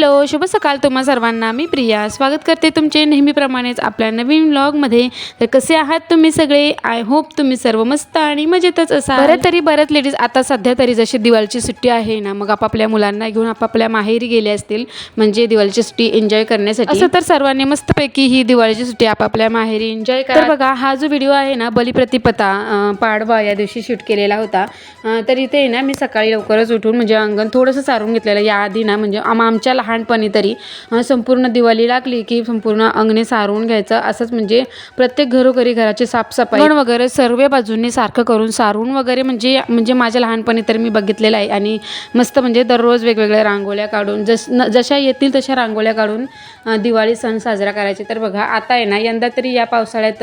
Hello शुभ सकाळ तुम्हा सर्वांना. मी प्रिया. स्वागत करते तुमचे नेहमीप्रमाणेच आपल्या नवीन व्लॉगमध्ये तर कसे आहात तुम्ही सगळे? आय होप तुम्ही सर्व मस्त आणि मजेतच असाल. बरं तरी बऱ्याच लेडीज आता सध्या तरी जशी दिवाळीची सुट्टी आहे ना मग आपापल्या मुलांना घेऊन आपापल्या माहेरी गेले असतील म्हणजे दिवाळीची सुट्टी एन्जॉय करण्यासाठी. असं तर सर्वांनी मस्तपैकी ही दिवाळीची सुट्टी आपापल्या माहेरी एन्जॉय करा. बघा हा जो व्हिडिओ आहे ना बलिप्रतिपदा अं, पाडवा या दिवशी शूट केलेला होता. तर इथे आहे ना मी सकाळी लवकरच उठून म्हणजे अंगण थोडंसं सारून घेतलेलं याआधी ना म्हणजे आम आमच्या लहानपणी तरी संपूर्ण दिवाळी लागली की संपूर्ण अंगणे सारून घ्यायचं. असंच म्हणजे प्रत्येक घरोघरी घराची साफसफाई वगैरे सर्व बाजूंनी सारखं करून सारून वगैरे म्हणजे म्हणजे माझ्या लहानपणी तर मी बघितलेलं आहे. आणि मस्त म्हणजे दररोज वेगवेगळ्या रांगोळ्या काढून जस न जशा येतील तशा रांगोळ्या काढून दिवाळी सण साजरा करायचे. तर बघा आता आहे ना यंदा तरी या पावसाळ्यात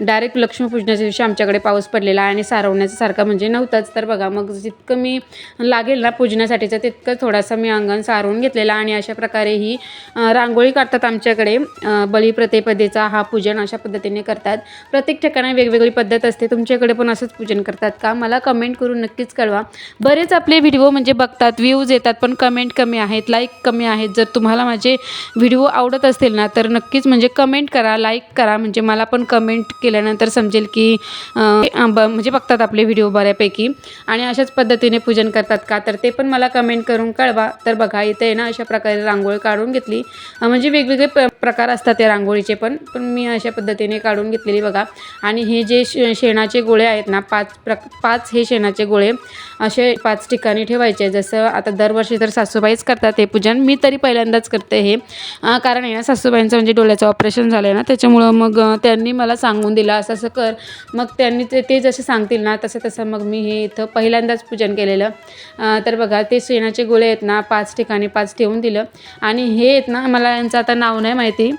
डायरेक्ट लक्ष्मीपूजनाच्या दिवशी आमच्याकडे पाऊस पडलेला आणि सारवण्याचा सारखा म्हणजे नव्हताच. तर बघा मग जितकं मी लागेल ना पूजनासाठीचं तितकं थोडासा मी अंगण सारून घेतलेला आणि अशा प्रकारे ही रांगोळी काढतात आमच्याकडे. अं, बलिप्रतिपदेचा हा पूजन अशा पद्धतीने करतात. प्रत्येक ठिकाणी वेगवेगळी पद्धत असते. तुमच्याकडे पण असंच पूजन करतात का? मला कमेंट करून नक्कीच कळवा. बरेच आपले व्हिडिओ म्हणजे बघतात व्ह्यूज येतात पण कमेंट कमी आहेत लाईक कमी आहेत. जर तुम्हाला माझे व्हिडिओ आवडत असतील ना तर नक्कीच म्हणजे कमेंट करा लाईक करा. म्हणजे मला पण कमेंट केल्यानंतर समजेल की ब- म्हणजे बघतात आपले व्हिडिओ बऱ्यापैकी. आणि अशाच पद्धतीने पूजन करतात का? तर ते पण मला कमेंट करून कळवा. तर बघा इथे आहे ना अशा प्रकारे रांगोळी काढून घेतली. म्हणजे वेगवेगळे प प्रकार असतात त्या रांगोळीचे पण पण मी अशा पद्धतीने काढून घेतलेली बघा. आणि हे जे शे शेणाचे गोळे आहेत ना पाच प्र पाच हे शेणाचे गोळे असे पाच ठिकाणी ठेवायचे. जसं आता दरवर्षी तर सासूबाईच करतात हे पूजन मी तरी पहिल्यांदाच करते हे. कारण आहे ना सासूबाईंचं म्हणजे डोळ्याचं ऑपरेशन झालं आहे ना त्याच्यामुळं मग त्यांनी मला सांगून दिलं असं असं कर. मग त्यांनी ते ते जसे सांगतील ना तसं तसं मग मी हे इथं पहिल्यांदाच पूजन केलेलं. तर बघा ते शेणाचे गोळे आहेत ना पाच ठिकाणी पाच ठेवून दिलं. आणि हे आहेत ना मला यांचं आता नाव नाही माहिती ती.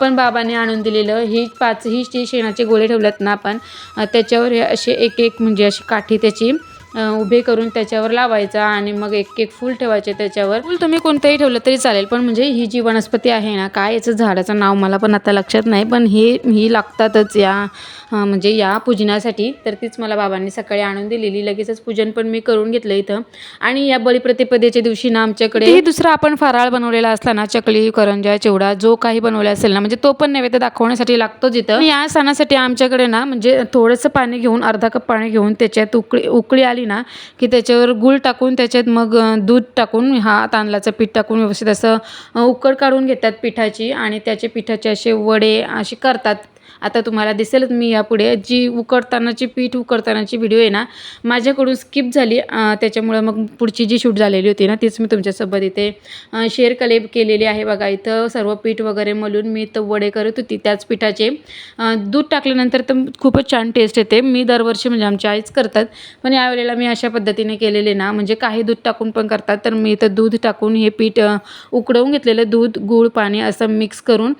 पण बाबाने आणून दिलेलं. ही पाच ही शेणाचे गोळे ठेवलेत ना आपण त्याच्यावर हे असे एक एक म्हणजे अशी काठी त्याची उभे करून त्याच्यावर लावायचा आणि मग एक एक फूल ठेवायचे त्याच्यावर. फूल तुम्ही कोणतंही ठेवलं तरी चालेल पण म्हणजे ही जी वनस्पती आहे ना काय याचं झाडाचं नाव मला पण आता लक्षात नाही पण हे ही लागतातच या म्हणजे या पूजनासाठी. तर तीच मला बाबांनी सकाळी आणून दिलेली लगेचच पूजन पण मी करून घेतलं इथं. आणि या बळीप्रतिपदेच्या दिवशी ना आमच्याकडे दुसरा आपण फराळ बनवलेला असला ना चकली करंजा चिवडा जो काही बनवला असेल ना म्हणजे तो पण नैवेद्य दाखवण्यासाठी लागतोच इथं. आणि या सणासाठी आमच्याकडे ना म्हणजे थोडंसं पाणी घेऊन अर्धा कप पाणी घेऊन त्याच्यात उकळी उकळी आली ना की त्याच्यावर गूळ टाकून त्याच्यात मग दूध टाकून हा तांदळाचं पीठ टाकून व्यवस्थित असं उकड काढून घेतात पिठाची आणि त्याचे पिठाचे असे वडे असे करतात. आता तुम्हाला दिसेलच मी यापुढे जी उकडतानाची पीठ उकडतानाची व्हिडिओ आहे ना माझ्याकडून स्किप झाली. त्याच्यामुळं मग पुढची जी शूट झालेली होती ना तीच मी तुमच्यासोबत इथे शेअर कले केलेली आहे बघा. इथं सर्व पीठ वगैरे मलून मी इथं वडे करत होती त्याच पिठाचे. दूध टाकल्यानंतर तर खूपच छान टेस्ट येते. मी दरवर्षी म्हणजे आमच्या आईच करतात. पण यावेळेला मी अशा पद्धतीने केलेले ना म्हणजे काही दूध टाकून पण करतात. तर मी इथं दूध टाकून हे पीठ उकडवून घेतलेलं दूध गूळ पाणी असं मिक्स करून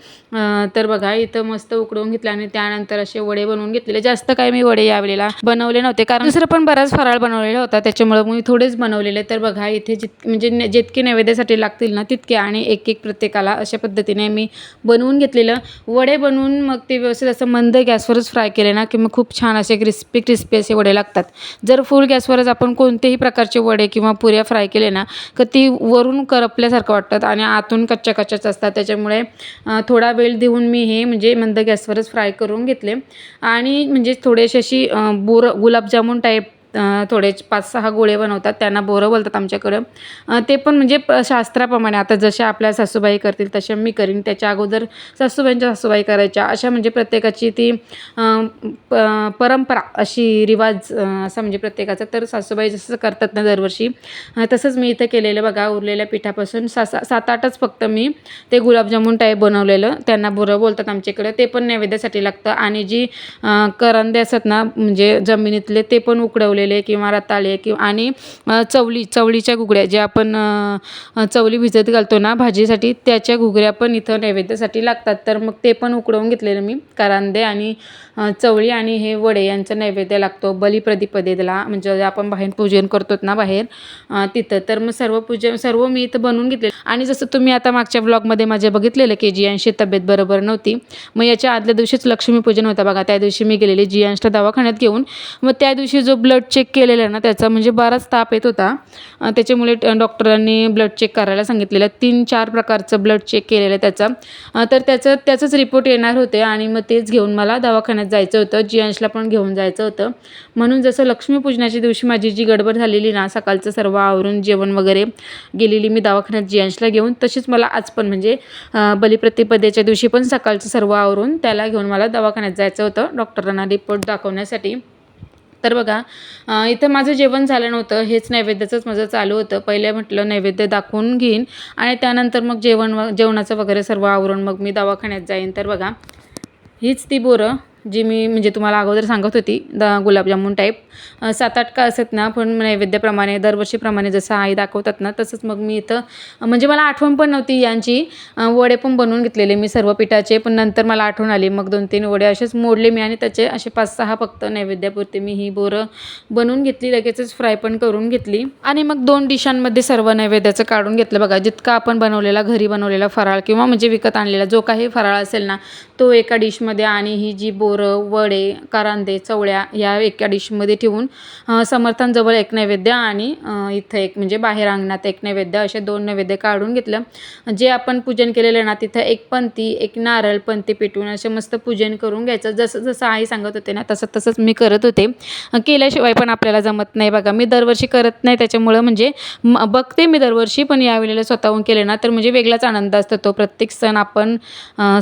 तर बघा इथं मस्त उकडवून घेतलं. आणि त्यानंतर असे वडे बनवून घेतलेले. जास्त काही मी वडे यावेळेला बनवले नव्हते. कारण दुसरं पण बराच फराळ बनवलेला होता. त्याच्यामुळं मी थोडेच बनवलेले. तर बघा इथे जित म्हणजे जितके नैवेद्यासाठी लागतील ना तितके आणि एक एक प्रत्येकाला अशा पद्धतीने मी बनवून घेतलेलं. वडे बनवून मग ते व्यवस्थित असं मंद गॅसवरच फ्राय केले ना की मग खूप छान असे क्रिस्पी क्रिस्पी असे वडे लागतात. जर फुल गॅसवरच आपण कोणतेही प्रकारचे वडे किंवा पुऱ्या फ्राय केले ना तर ती वरून करपल्यासारखं वाटतात आणि आतून कच्च्या कच्च्याच असतात. त्याच्यामुळे थोडा वेळ देऊन मी हे म्हणजे मंद गॅसवरच फ्राय करून घेतले. आणि म्हणजे थोडेसे अशी बोर गुलाबजामुन टाईप थोडे पाच सहा गोळे बनवतात त्यांना बोरं बोलतात आमच्याकडं. ते पण म्हणजे प शास्त्राप्रमाणे आता जशा आपल्या सासूबाई करतील तशा मी करीन. त्याच्या अगोदर सासूबाईंच्या सासूबाई करायच्या. अशा म्हणजे प्रत्येकाची ती प- परंपरा अशी रिवाज असा म्हणजे प्रत्येकाचा. तर सासूबाई जसं करतात ना दरवर्षी तसंच मी इथं केलेलं बघा उरलेल्या पिठापासून सा सा- सात आठच फक्त मी ते गुलाबजामुन टाईप बनवलेलं. त्यांना बोरं बोलतात आमच्याकडे. ते पण नैवेद्यासाठी लागतं. आणि जी करंदे असतात ना म्हणजे जमिनीतले ते पण उकडवले उकडवलेले किंवा रताळे किंवा आणि चवली चवळीच्या घुगड्या जे आपण चवली भिजत घालतो ना भाजीसाठी त्याच्या घुगऱ्या पण इथं नैवेद्यासाठी लागतात. तर मग ते पण उकडवून घेतलेलं मी. करांदे आणि चवळी आणि हे वडे यांचा नैवेद्य लागतो. बलिप्रतिपदेला म्हणजे आपण बाहेर पूजन करतो ना बाहेर तिथं. तर मग सर्व पूजन सर्व मी इथं बनवून घेतले. आणि जसं तुम्ही आता मागच्या ब्लॉगमध्ये माझे बघितलेलं की जियांशी तब्येत बरोबर नव्हती मग याच्या आदल्या दिवशीच लक्ष्मीपूजन होतं बघा. त्या दिवशी मी गेलेले जियांशला दवाखान्यात घेऊन. मग त्या दिवशी जो ब्लड चेक केलेलं ना त्याचा म्हणजे बराच ताप येत होता. त्याच्यामुळे डॉक्टरांनी ब्लड चेक करायला सांगितलेलं. तीन चार प्रकारचं ब्लड चेक केलेलं त्याचा. तर त्याचं त्याचंच रिपोर्ट येणार होते आणि मग तेच घेऊन मला दवाखान्यात जायचं होतं. जियांशला पण घेऊन जायचं होतं. म्हणून जसं लक्ष्मीपूजनाच्या दिवशी माझी जी गडबड झालेली ना सकाळचं सर्व आवरून जेवण वगैरे गेलेली मी दवाखान्यात जियांशला घेऊन तशीच मला आज पण म्हणजे बलिप्रतिपदेच्या दिवशी पण सकाळचं सर्व आवरून त्याला घेऊन मला दवाखान्यात जायचं होतं. डॉक्टरांना रिपोर्ट दाखवण्यासाठी. तर बघा इथं माझं जेवण झालं नव्हतं हेच नैवेद्याचंच माझं चालू होतं. पहिले म्हटलं नैवेद्य दाखवून घेईन आणि त्यानंतर मग जेवण व जेवणाचं वगैरे सर्व आवरून मग मी दवाखान्यात जाईन. तर बघा हीच ती बोरं. जी मी म्हणजे तुम्हाला अगोदर सांगत होती द गुलाबजामुन टाईप सात आठ का असत ना पण नैवेद्याप्रमाणे दरवर्षीप्रमाणे जसं आई दाखवतात ना तसंच मग मी इथं म्हणजे मला आठवण पण नव्हती यांची. वडे पण बनवून घेतलेले मी सर्व पिठाचे पण नंतर मला आठवण आली. मग दोन तीन वडे असेच मोडले मी आणि त्याचे असे पाच सहा फक्त नैवेद्यापुरते मी ही बोरं बनवून घेतली लगेचच फ्राय पण करून घेतली. आणि मग दोन डिशांमध्ये सर्व नैवेद्याचं काढून घेतलं बघा. जितका आपण बनवलेला घरी बनवलेला फराळ किंवा म्हणजे विकत आणलेला जो काही फराळ असेल ना तो एका डिशमध्ये आणि ही जी बोर वडे कारांदे चवळ्या या एका डिशमध्ये ठेवून समर्थांजवळ एक नैवेद्य आणि इथं एक म्हणजे बाहेर अंगणात एक नैवेद्य असे दोन नैवेद्य काढून घेतलं. जे आपण पूजन केलेलं ना तिथं एक पंथी एक नारळ पंथी पेटवून असे मस्त पूजन करून घ्यायचं. जसं जसं आई सांगत होते ना तसं तसंच मी करत होते. केल्याशिवाय पण आपल्याला जमत नाही बघा. मी दरवर्षी करत नाही त्याच्यामुळं म्हणजे बघते मी दरवर्षी पण यावेळेला स्वतःहून केले ना तर म्हणजे वेगळाच आनंद असतो तो. प्रत्येक सण आपण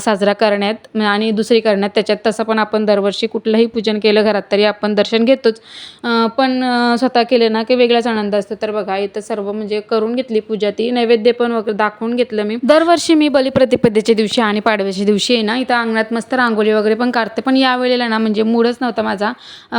साजरा करण्यात आणि दुसरी करण्यात त्याच्यात तसं पण आपण दरवर्षी कुठलंही पूजन केलं घरात तरी आपण दर्शन घेतोच. पण स्वतः केले ना की वेगळाच आनंद असतो. तर बघा इथं सर्व म्हणजे करून घेतली पूजा ती. नैवेद्य पण वगैरे दाखवून घेतलं मी. दरवर्षी मी बलिप्रतिपदेच्या दिवशी आणि पाडव्याच्या दिवशी आहे ना इथं अंगणात मस्त रांगोळी वगैरे पण काढते. पण यावेळेला ना म्हणजे मूडच नव्हता माझा.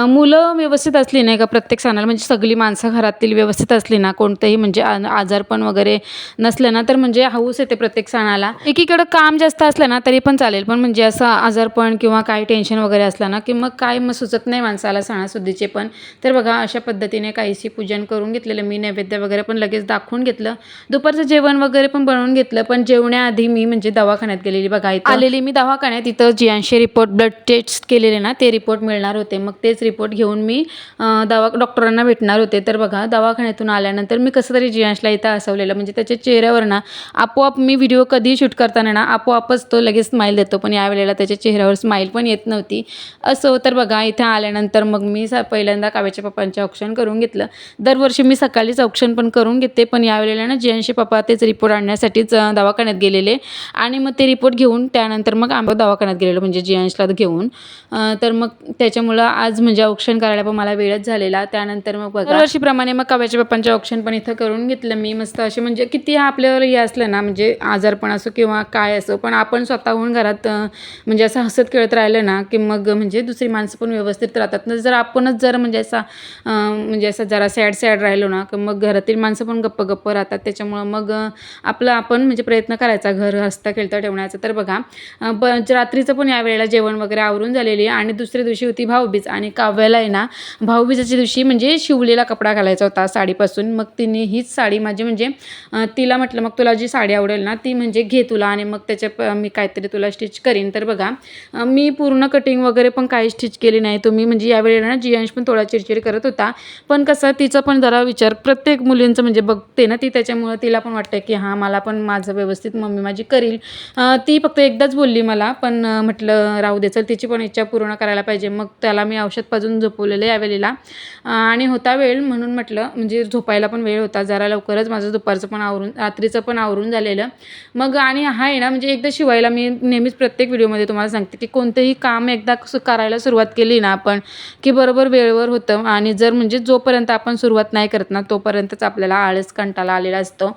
मुलं व्यवस्थित असली नाही का प्रत्येक सणाला? म्हणजे सगळी माणसं घरातील व्यवस्थित असली ना कोणतंही म्हणजे आजारपण वगैरे नसलं ना तर म्हणजे हाऊस येते प्रत्येक सणाला. एकीकडं काम जास्त असलं ना तरी पण चालेल. पण म्हणजे असं आजारपण किंवा काही टेन्शन वगैरे असला ना की मग काय मग सुचत नाही माणसाला सणासुदीचे पण. तर बघा अशा पद्धतीने काहीशी पूजन करून घेतलेलं मी नैवेद्य वगैरे पण लगेच दाखवून घेतलं. दुपारचं जेवण वगैरे पण बनवून घेतलं पण जेवण्याआधी मी म्हणजे दवाखान्यात गेलेली बघा इथं. आलेली मी दवाखान्यात इथं जियांशी रिपोर्ट ब्लड टेस्ट केलेले ना ते रिपोर्ट मिळणार होते. मग तेच रिपोर्ट घेऊन मी दवा डॉक्टरांना भेटणार होते. तर बघा दवाखान्यातून आल्यानंतर मी कसं तरी जियांशला इथं हसवलेलं म्हणजे त्याच्या चेहऱ्यावर ना आपोआप मी व्हिडिओ कधी शूट करताना ना आपोआपच तो लगेच स्माईल देतो. पण यावेळेला त्याच्या चेहऱ्यावर स्माईल पण येत नव्हती. असं तर बघा इथं आल्यानंतर मग मी स पहिल्यांदा काव्याच्या पप्पांचे औक्षण करून घेतलं. दरवर्षी मी सकाळीच औक्षण पण करून घेते. पण यावेळेला ना जयंशी पप्पा तेच रिपोर्ट आणण्यासाठीच दवाखान्यात गेलेले. आणि मग ते रिपोर्ट घेऊन त्यानंतर मग आम्ही दवाखान्यात गेलेलो म्हणजे जियांशला घेऊन. तर मग त्याच्यामुळं आज म्हणजे औक्षण करायला पण मला वेळच झालेला. त्यानंतर मग बघा. दरवर्षीप्रमाणे मग काव्याच्या पप्पांचे औक्षण पण इथं करून घेतलं मी. मस्त असे म्हणजे किती आपल्यावर हे असलं ना म्हणजे आजारपण असो किंवा काय असो पण आपण स्वतःहून घरात म्हणजे असं हसत खेळत राहिलं ना की मग म्हणजे दुसरी माणसं पण व्यवस्थित राहतात. न जर आपणच जर म्हणजे असा म्हणजे असं जरा सॅड सॅड राहिलो ना की मग घरातील माणसं पण गप्प गप्प राहतात. त्याच्यामुळं मग आपलं आपण म्हणजे प्रयत्न करायचा घर हसता खेळता ठेवण्याचा. तर बघा ब रात्रीचं पण यावेळेला जेवण वगैरे आवरून झालेली आहे. आणि दुसऱ्या दिवशी होती भाऊबीज. आणि काव्याला आहे ना भाऊबीजाच्या दिवशी म्हणजे शिवलेला कपडा घालायचा होता साडीपासून. मग तिने हीच साडी माझी म्हणजे तिला म्हटलं मग तुला जी साडी आवडेल ना ती म्हणजे घे तुला. आणि मग त्याच्या मी काहीतरी तुला स्टिच करीन. तर बघा मी पूर्ण कटिंग वगैरे पण काही स्टिच केली नाही तुम्ही. म्हणजे यावेळेला ना जियांश पण थोडा चिडचिड करत होता. पण कसं तिचा पण जरा विचार प्रत्येक मुलींचं म्हणजे बघते ना ती त्याच्यामुळं तिला पण वाटतं की हां मला पण माझं व्यवस्थित मम्मी माझी करील. ती फक्त एकदाच बोलली मला पण म्हटलं राहू दे चल तिची पण इच्छा पूर्ण करायला पाहिजे. मग त्याला मी औषध पाजून झोपवलेलं यावेळेला. आणि होता वेळ म्हणून म्हटलं म्हणजे झोपायला पण वेळ होता. जरा लवकरच माझं दुपारचं पण आवरून रात्रीचं पण आवरून झालेलं. मग आणि हा आहे ना म्हणजे एकदा शिवायला मी नेहमीच प्रत्येक व्हिडिओमध्ये तुम्हाला सांगते की कोणतंही काम एकदा करायला सुरुवात केली ना आपण की बरोबर वेळेवर होतं. आणि जर म्हणजे जोपर्यंत आपण सुरुवात नाही करत ना तोपर्यंतच आपल्याला आळस कंटाळा आलेला असतो.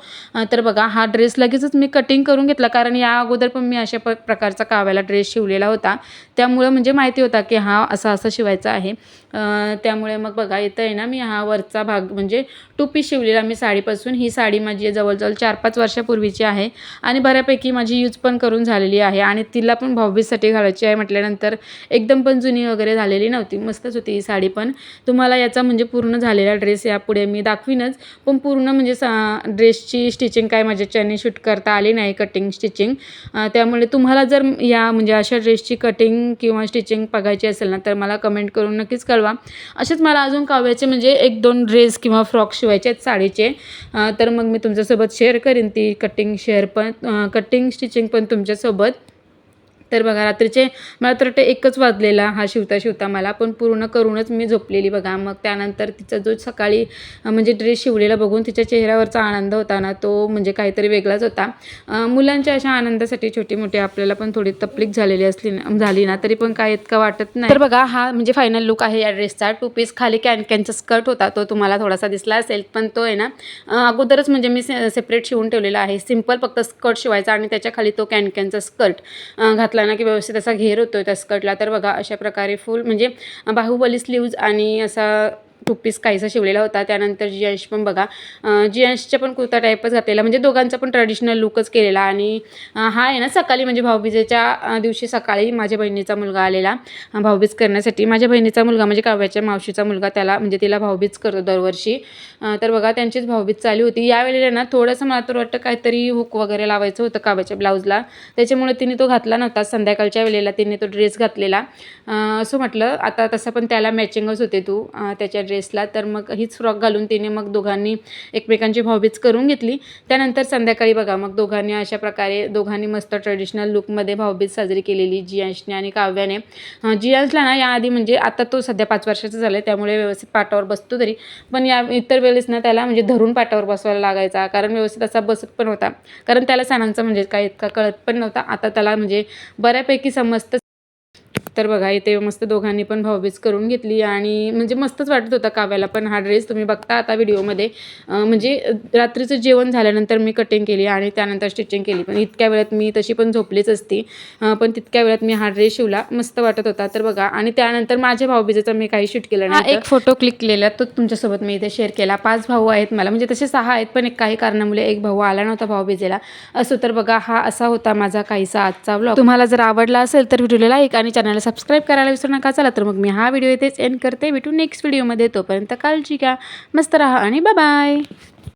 तर बघा हा ड्रेस लगेचच मी कटिंग करून घेतला. कारण या अगोदर पण मी अशा प प्रकारचा काव्याला ड्रेस शिवलेला होता. त्यामुळं म्हणजे माहिती होता की हा असा असा शिवायचा आहे. त्यामुळे मग बघा येतं आहे ना मी हा वरचा भाग म्हणजे टोपी शिवलेला मी साडीपासून. ही साडी माझी जवळजवळ चार पाच वर्षापूर्वीची आहे आणि बऱ्यापैकी माझी यूज पण करून झालेली आहे आणि तिला पण भाऊबीजसाठी घालायची आहे म्हटल्यानंतर एकदम पण जुनी वगैरे झालेली नव्हती. मस्तच होती ही साडी पण. तुम्हाला याचा म्हणजे पूर्ण झालेला ड्रेस यापुढे मी दाखवीनच. पण पूर्ण म्हणजे सा ड्रेसची स्टिचिंग काय माझ्याच्याने शूट करता आली नाही कटिंग स्टिचिंग. त्यामुळे तुम्हाला जर या म्हणजे अशा ड्रेसची कटिंग किंवा स्टिचिंग बघायची असेल ना तर मला कमेंट करून नक्कीच कळवा. असेच मला अजून काव्याचे म्हणजे एक दोन ड्रेस किंवा फ्रॉक शिवायचे आहेत साडीचे. तर मग मी तुमच्यासोबत शेअर करीन ती कटिंग शेअर पण कटिंग स्टिचिंग पण तुमच्यासोबत. तर बघा रात्रीचे मला तर वाटतं एकच वाजलेला हा शिवता शिवता मला पण पूर्ण करूनच मी झोपलेली बघा. मग त्यानंतर तिचा जो सकाळी म्हणजे ड्रेस शिवलेला बघून तिच्या चेहऱ्यावरचा आनंद होता ना तो म्हणजे काहीतरी वेगळाच होता. मुलांच्या अशा आनंदासाठी छोटी मोठी आपल्याला पण थोडी तपलीक झालेली असली ना झाली ना तरी पण काय इतकं वाटत नाही. तर बघा हा म्हणजे फायनल लुक आहे या ड्रेसचा टू पीस खाली कॅन कॅनचा स्कर्ट होता तो तुम्हाला थोडासा दिसला असेल पण तो आहे ना अगोदरच म्हणजे मी सेपरेट शिवून ठेवलेला आहे. सिंपल फक्त स्कर्ट शिवायचा आणि त्याच्याखाली तो कॅन कॅनचा स्कर्ट घातला ना की व्यवस्थित असा घेर होतो त्या स्कर्टला तर बघा अशा प्रकारे फुल म्हणजे बाहुबली स्लीव्ज आणि असा टू पीस काहीसा शिवलेला होता. त्यानंतर जियांश पण बघा. अं, जियांशच्या पण कुर्ता टाईपच घातलेला. म्हणजे दोघांचा पण ट्रॅडिशनल लुकच केलेला. आणि हा आहे ना सकाळी म्हणजे भाऊबीजेच्या दिवशी सकाळी माझ्या बहिणीचा मुलगा आलेला. भाऊबीज करण्यासाठी. माझ्या बहिणीचा मुलगा म्हणजे काव्याच्या मावशीचा मुलगा. त्याला म्हणजे तिला भाऊबीज करतो दरवर्षी. तर बघा त्यांचीच भाऊबीज चालू होती. यावेळेला ना थोडंसं मला तर वाटतं काहीतरी हुक वगैरे लावायचं होतं काव्याच्या ब्लाऊजला. त्याच्यामुळे तिने तो घातला नव्हता. संध्याकाळच्या वेळेला तिने तो ड्रेस घातलेला. असं म्हटलं. आता तसं पण त्याला मॅचिंगच होते तू. त्याच्या ड्रेसला तर मग हीच फ्रॉक घालून तिने मग दोघांनी एकमेकांची भाऊबीज करून घेतली. त्यानंतर संध्याकाळी बघा मग दोघांनी अशा प्रकारे दोघांनी मस्त ट्रेडिशनल लुकमध्ये भाऊबीज साजरी केलेली जियांशने आणि काव्याने. जियांशला ना याआधी म्हणजे आता तो सध्या पाच वर्षाचा झाला आहे त्यामुळे व्यवस्थित पाटावर बसतो तरी. पण या इतर वेळेस ना त्याला म्हणजे धरून पाटावर बसवायला लागायचा कारण व्यवस्थित असा बसत पण होता. कारण त्याला सणांचा म्हणजे काय इतका कळत पण नव्हता. आता त्याला म्हणजे बऱ्यापैकी समजतं तर बघा इथे मस्त दोघांनी पण भाऊबीज करून घेतली आणि म्हणजे मस्तच वाटत होता काव्याला पण हा ड्रेस तुम्ही बघता आता व्हिडिओमध्ये म्हणजे रात्रीचं जेवण झाल्यानंतर मी कटिंग केली आणि त्यानंतर स्टिचिंग केली. पण इतक्या वेळात मी तशी पण झोपलीच असती पण तितक्या वेळात मी हा ड्रेस शिवला. मस्त वाटत होता. तर बघा आणि त्यानंतर माझ्या भाऊबीजेचा मी काही शूट केलं नाही एक फोटो क्लिक केलेला तो तुमच्यासोबत मी इथे शेअर केला. पाच भाऊ आहेत मला म्हणजे तसे सहा आहेत पण एक काही कारणामुळे एक भाऊ आला नव्हता भाऊबीजेला. असो तर बघा हा असा होता माझा काहीसा आजचा ब्लॉग तुम्हाला जर आवडला असेल तर व्हिडिओला लाईक आणि चॅनलला सबस्क्राईब करायला विसरू नका. चला तर मग मी हा व्हिडिओ इथेच एंड करते. भेटू नेक्स्ट व्हिडिओमध्ये तोपर्यंत काळजी घ्या. मस्त राहा आणि बाय